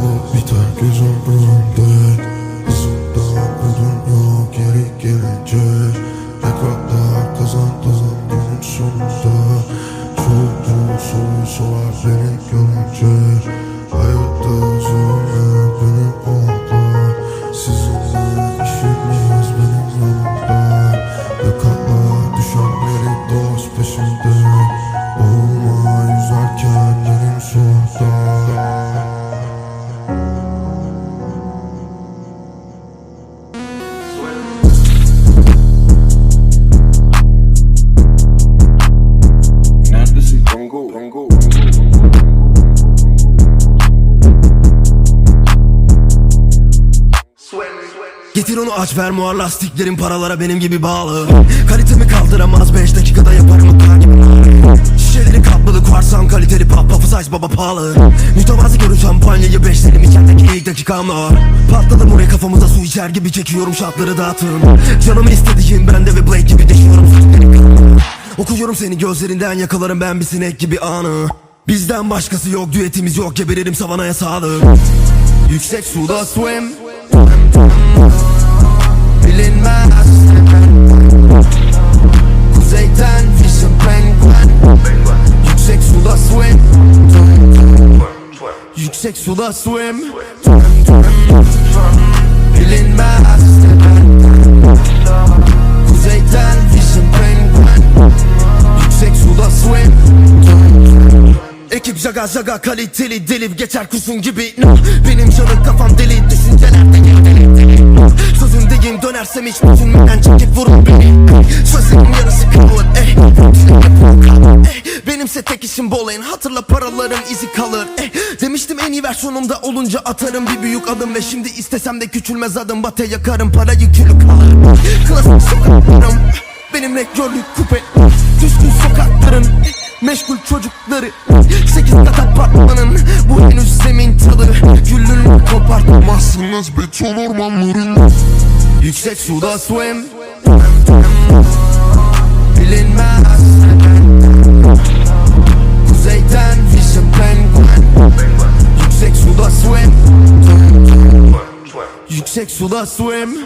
Yolum biter göz ömrümde Hızımdan ödün yok geri gelince Ne Getir onu aç ver muar lastiklerin paralara benim gibi bağlı. Kalitemi kaldıramaz 5 dakikada yaparım hata gibi Şişeleri kaplılı kuarsan kaliteli pop pop size baba pahalı. Mütevazı görün şampanyayı beşlerim içerideki ilk dakikamla Patladım oraya kafamıza su içer gibi çekiyorum şatları dağıtım. Canımı istediğim brande ve Blake gibi deşiyorum Okuyorum seni gözlerinden yakalarım ben bir sinek gibi anı. Bizden başkası yok düetimiz yok geberirim savanaya sağlık. Yüksek suda swim Bilinmez. Kuzeyden vision penguin. Yüksek suda swim. Yüksek suda swim. Bilinmez. Kuzeyden vision penguin. Yüksek suda swim. Ekip jaga jaga kaliteli delip geçer kurşun gibi. No. Benim canım kafam deli Dönersem hiç düşünmeden çekip vurun beni. Sözlerim yarısı kalır ey Ey, Benimse tek işim bol en hatırla paraların izi kalır ey. Demiştim en iyi versiyonumda olunca atarım bir büyük adım. Ve şimdi istesem de küçülmez adım. Bate yakarım parayı külü kalır. Klasik sokaklarım benim rektörlük kupe Düşkün sokakların Meşgul çocukları Sekiz kat apartmanın Bu henüz zemin talı Güllünü kopartamazsınız beton ormanların Yüksek suda swim. Bilinmez. Kuzeyden vision penguin Yüksek suda swim Yüksek suda swim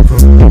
Olma